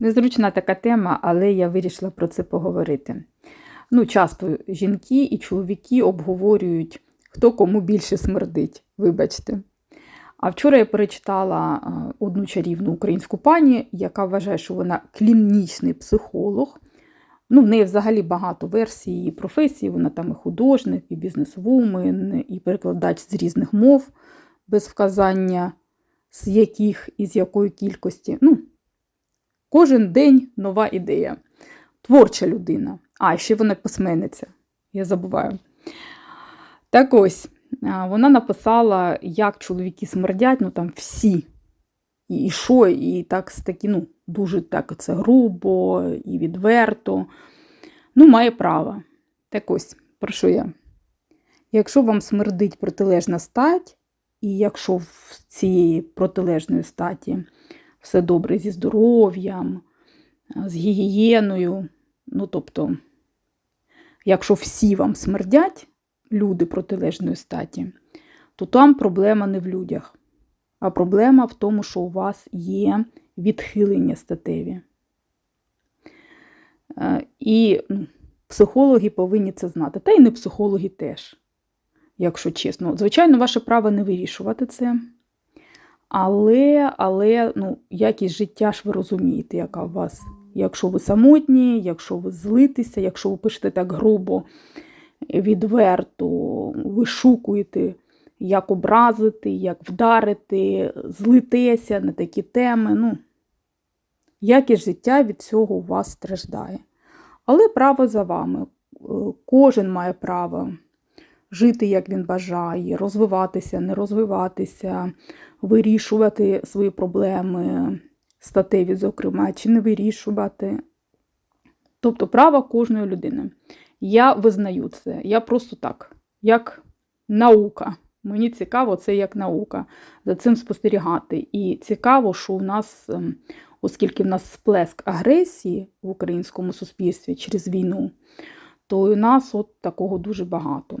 Незручна така тема, але я вирішила про це поговорити. Ну, часто жінки і чоловіки обговорюють, хто кому більше смердить, вибачте. А вчора я перечитала е, одну чарівну українську пані, яка вважає, що вона клінічний психолог. Ну, в неї взагалі багато версій її професії. Вона там і художник, і бізнесвумен, і перекладач з різних мов, без вказання, з яких і з якої кількості. Ну, Кожен день нова ідея. Творча людина. А, ще вона письменниця. Я забуваю. Так ось, вона написала, як чоловіки смердять, ну там всі. І, що, і так такі, ну, дуже так це грубо і відверто. Ну, має право. Так ось, про що я? Якщо вам смердить протилежна стать, і якщо в цієї протилежної статі все добре зі здоров'ям, з гігієною, ну, тобто, якщо всі вам смердять, люди протилежної статі, то там проблема не в людях, а проблема в тому, що у вас є відхилення статеві. Е, І ну, психологи повинні це знати, та й не психологи теж, якщо чесно. Звичайно, ваше право не вирішувати це. Але, але ну, якість життя ж ви розумієте, яка у вас. Якщо ви самотні, якщо ви злитеся, якщо ви пишете так грубо, відверто, вишукуєте, як образити, як вдарити, злитеся на такі теми. Ну, якість життя від цього у вас страждає. Але право за вами. Кожен має право жити, як він бажає, розвиватися, не розвиватися, вирішувати свої проблеми, статеві, зокрема, чи не вирішувати. Тобто право кожної людини. Я визнаю це. Я просто так, як наука. Мені цікаво, це як наука, за цим спостерігати. І цікаво, що у нас, ем, оскільки в нас сплеск агресії в українському суспільстві через війну, то у нас от такого дуже багато.